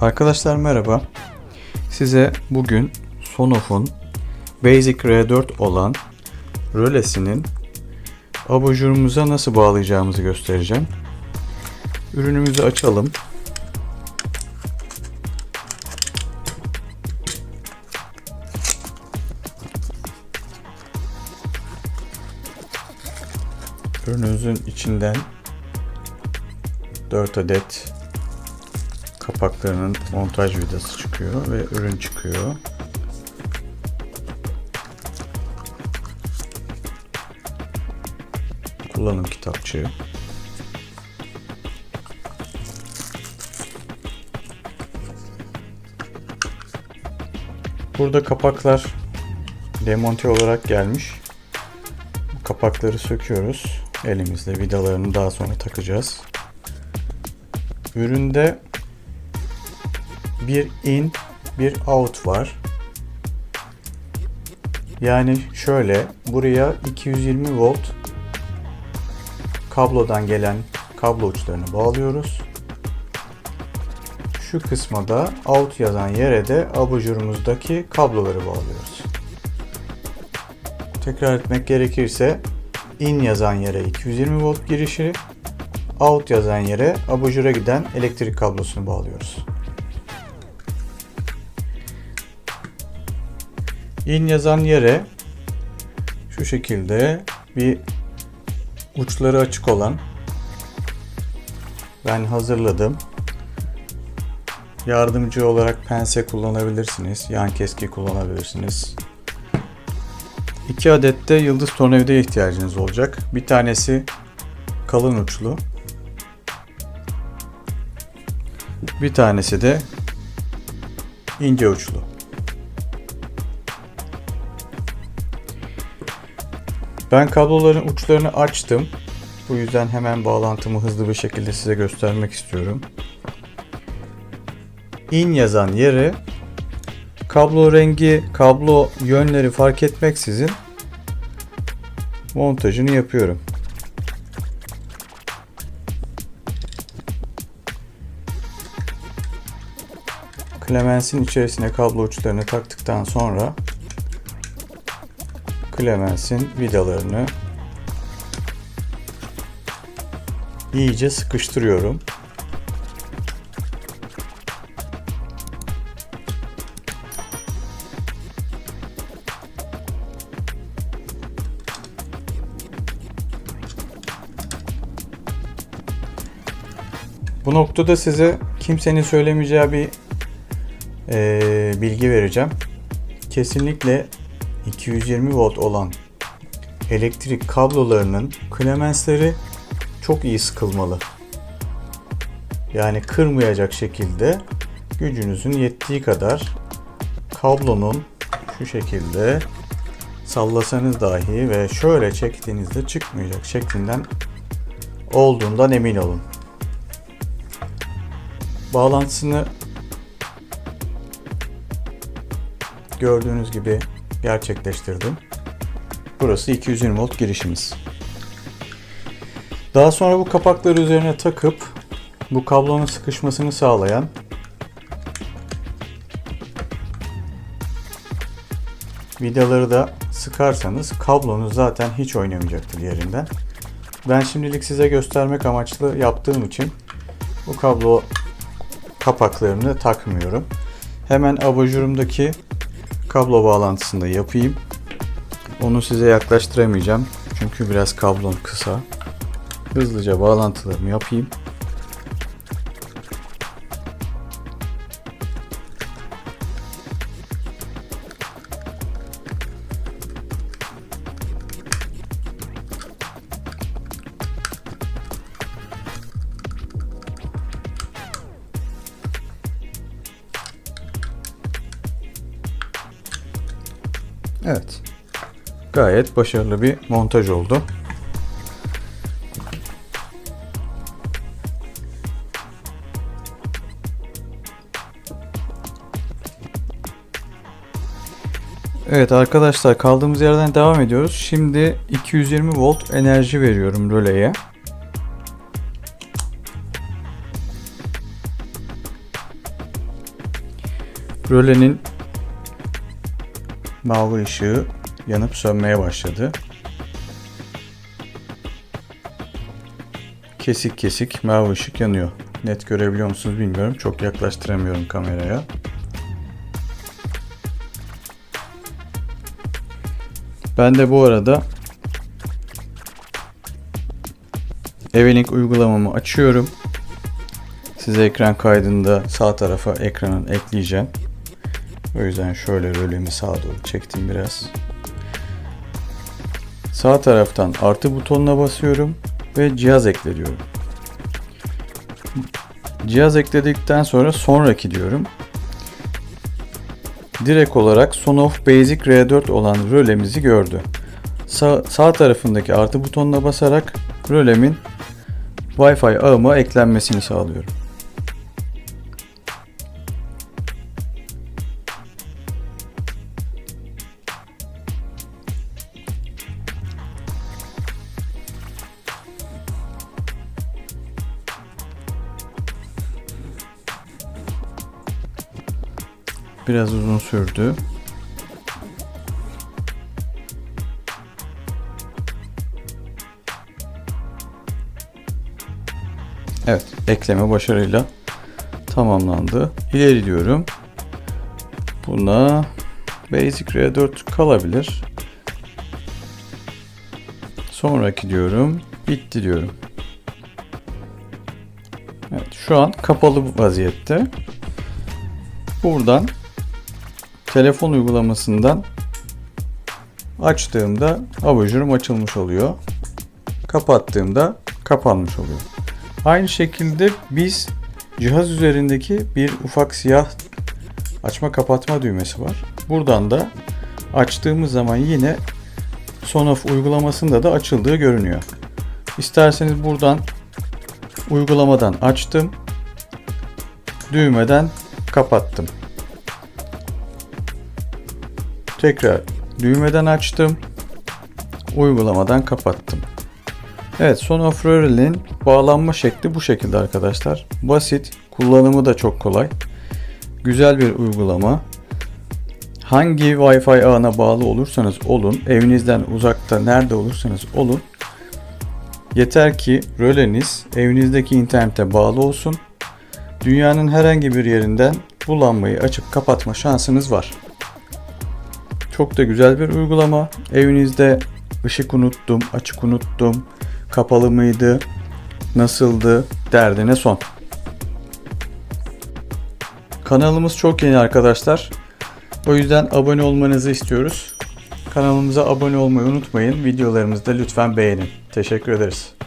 Arkadaşlar merhaba. Size bugün Sonof'un Basic R4 olan rölesinin abajurumuza nasıl bağlayacağımızı göstereceğim. Ürünümüzü açalım. Ürünümüzün içinden 4 adet kapaklarının montaj vidası çıkıyor ve ürün çıkıyor. Kullanım kitapçığı. Burada kapaklar demonte olarak gelmiş. Kapakları söküyoruz. Elimizle vidalarını daha sonra takacağız. Üründe bir in, bir out var. Yani şöyle buraya 220 volt kablodan gelen kablo uçlarını bağlıyoruz. Şu kısma da out yazan yere de abajurumuzdaki kabloları bağlıyoruz. Tekrar etmek gerekirse in yazan yere 220 volt girişi, out yazan yere abajura giden elektrik kablosunu bağlıyoruz. İn yazan yere şu şekilde bir uçları açık olan ben hazırladım. Yardımcı olarak pense kullanabilirsiniz. Yan keski kullanabilirsiniz. İki adet de yıldız tornavida ihtiyacınız olacak. Bir tanesi kalın uçlu. Bir tanesi de ince uçlu. Ben kabloların uçlarını açtım. Bu yüzden hemen bağlantımı hızlı bir şekilde size göstermek istiyorum. In yazan yere kablo rengi, kablo yönleri fark etmeksizin montajını yapıyorum. Clemens'in içerisine kablo uçlarını taktıktan sonra Clemens'in vidalarını iyice sıkıştırıyorum. Bu noktada size kimsenin söylemeyeceği bir e, bilgi vereceğim. Kesinlikle 220 volt olan elektrik kablolarının klemensleri çok iyi sıkılmalı. Yani kırmayacak şekilde gücünüzün yettiği kadar kablonun şu şekilde sallasanız dahi ve şöyle çektiğinizde çıkmayacak şeklinden olduğundan emin olun. Bağlantısını gördüğünüz gibi gerçekleştirdim. Burası 220 volt girişimiz. Daha sonra bu kapakları üzerine takıp bu kablonun sıkışmasını sağlayan vidaları da sıkarsanız kablonuz zaten hiç oynamayacaktır yerinden. Ben şimdilik size göstermek amaçlı yaptığım için bu kablo kapaklarını takmıyorum. Hemen abajurumdaki kablo bağlantısını da yapayım. Onu size yaklaştıramayacağım. Çünkü biraz kablom kısa. Hızlıca bağlantılarımı yapayım. Evet. Gayet başarılı bir montaj oldu. Evet arkadaşlar kaldığımız yerden devam ediyoruz. Şimdi 220 volt enerji veriyorum röleye. Rölenin mavi ışığı yanıp sönmeye başladı. Kesik kesik mavi ışık yanıyor. Net görebiliyor musunuz bilmiyorum. Çok yaklaştıramıyorum kameraya. Ben de bu arada Evelink uygulamamı açıyorum. Size ekran kaydında sağ tarafa ekranın ekleyeceğim. O yüzden şöyle rölemi sağa doğru çektim biraz. Sağ taraftan artı butonuna basıyorum ve cihaz ekle diyorum. Cihaz ekledikten sonra sonraki diyorum. Direkt olarak Sonoff Basic R4 olan rölemizi gördü. Sağ, sağ tarafındaki artı butonuna basarak rölemin Wi-Fi ağıma eklenmesini sağlıyorum. Biraz uzun sürdü. Evet, ekleme başarıyla tamamlandı. İleri diyorum. Buna Basic R4 kalabilir. Sonraki diyorum. Bitti diyorum. Evet, şu an kapalı vaziyette. Buradan telefon uygulamasından açtığımda abajurum açılmış oluyor. Kapattığımda kapanmış oluyor. Aynı şekilde biz cihaz üzerindeki bir ufak siyah açma kapatma düğmesi var. Buradan da açtığımız zaman yine Sonoff uygulamasında da açıldığı görünüyor. İsterseniz buradan uygulamadan açtım. Düğmeden kapattım. Tekrar düğmeden açtım. Uygulamadan kapattım. Evet Sonoff Rural'in bağlanma şekli bu şekilde arkadaşlar. Basit, kullanımı da çok kolay. Güzel bir uygulama. Hangi Wi-Fi ağına bağlı olursanız olun, evinizden uzakta nerede olursanız olun. Yeter ki röleniz evinizdeki internete bağlı olsun. Dünyanın herhangi bir yerinden bu lambayı açıp kapatma şansınız var. Çok da güzel bir uygulama. Evinizde ışık unuttum, açık unuttum, kapalı mıydı, nasıldı derdine son. Kanalımız çok yeni arkadaşlar. O yüzden abone olmanızı istiyoruz. Kanalımıza abone olmayı unutmayın. Videolarımızı da lütfen beğenin. Teşekkür ederiz.